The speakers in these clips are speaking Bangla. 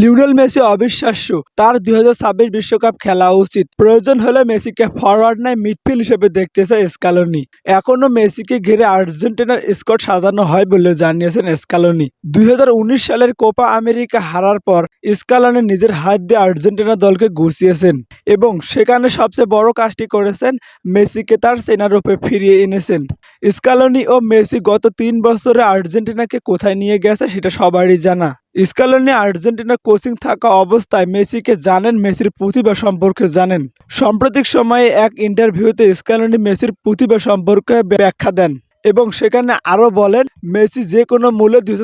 লিওনেল মেসি অবিশ্বাস্য। তার দুই বিশ্বকাপ খেলা উচিত। প্রয়োজন হলে মেসিকে ফরওয়ার্ড নয় মিডফিল্ড হিসেবে দেখতেছে স্কালোনি। এখনও মেসিকে ঘিরে আর্জেন্টিনার স্কোয়াড সাজানো হয় বলে জানিয়েছেন স্কালোনি। দুই হাজার উনিশ সালের কোপা আমেরিকা হারার পর স্কালোনি নিজের হাত দিয়ে আর্জেন্টিনা দলকে গুছিয়েছেন এবং সেখানে সবচেয়ে বড় কাজটি করেছেন মেসিকে তার সেনারূপে ফিরিয়ে এনেছেন। স্কালোনি ও মেসি গত তিন বছরে আর্জেন্টিনাকে কোথায় নিয়ে গেছে সেটা সবারই জানা। স্কালোনি আর্জেন্টিনা কোচিং থাকা অবস্থায় মেসিকে জানেন মেসির প্রতিভা সম্পর্কে জানেন। সাম্প্রতিক সময়ে এক ইন্টারভিউতে স্কালোনি মেসির প্রতিভা সম্পর্কে ব্যাখ্যা দেন এবং সেখানে আরও বলেন, মেসি যে কোনো মূল্যে দুই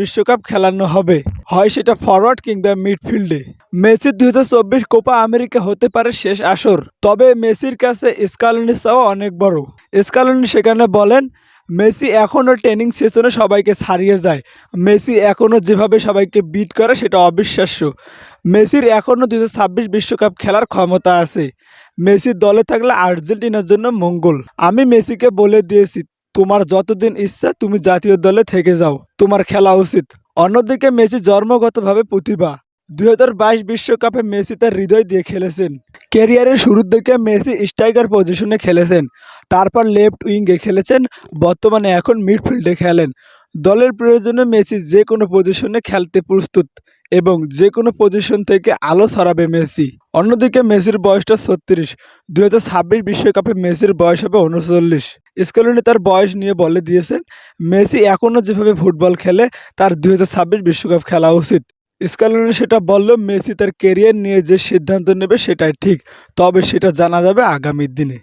বিশ্বকাপ খেলানো হবে। হয় সেটা ফরওয়ার্ড কিংবা মিডফিল্ডে। মেসির দুই চব্বিশ কোপা আমেরিকা হতে পারে শেষ আসর। তবে মেসির কাছে স্কালনি চাওয়া অনেক বড়। স্কালোনি সেখানে বলেন মেসি এখনও ট্রেনিং সেশনে সবাইকে ছাড়িয়ে যায়। মেসি এখনও যেভাবে সবাইকে বিট করে, সেটা অবিশ্বাস্য। মেসির এখনও দুই বিশ্বকাপ খেলার ক্ষমতা আছে। মেসি দলে থাকলে আর্জেন্টিনার জন্য মঙ্গল। আমি মেসিকে বলে দিয়েছি, তোমার যতদিন ইচ্ছা, তুমি জাতীয় দলে থেকে যাও। তোমার খেলা উচিত। অন্যদিকে মেসি জন্মগতভাবে প্রতিভা। দুই বিশ্বকাপে মেসি তার হৃদয় দিয়ে খেলেছেন। ক্যারিয়ারের শুরুর দিকে মেসি স্ট্রাইকার পজিশনে খেলেছেন। তারপর লেফট উইঙ্গে খেলেছেন, বর্তমানে এখন মিডফিল্ডে খেলেন। দলের প্রয়োজনে মেসি যে কোনো পজিশনে খেলতে প্রস্তুত এবং যে কোনো পজিশন থেকে আলো ছড়াবে মেসি। অন্যদিকে মেসির বয়সটা ছত্রিশ দু হাজার বিশ্বকাপে মেসির বয়স হবে উনচল্লিশ। স্কেলনি তার বয়স নিয়ে বলে দিয়েছেন, মেসি এখনও যেভাবে ফুটবল খেলে, তার দু বিশ্বকাপ খেলা উচিত। স্কালনি সেটা বলল, মেসি তার কেরিয়ার নিয়ে যে সিদ্ধান্ত নেবে সেটাই ঠিক, তবে সেটা জানা যাবে আগামী দিনে।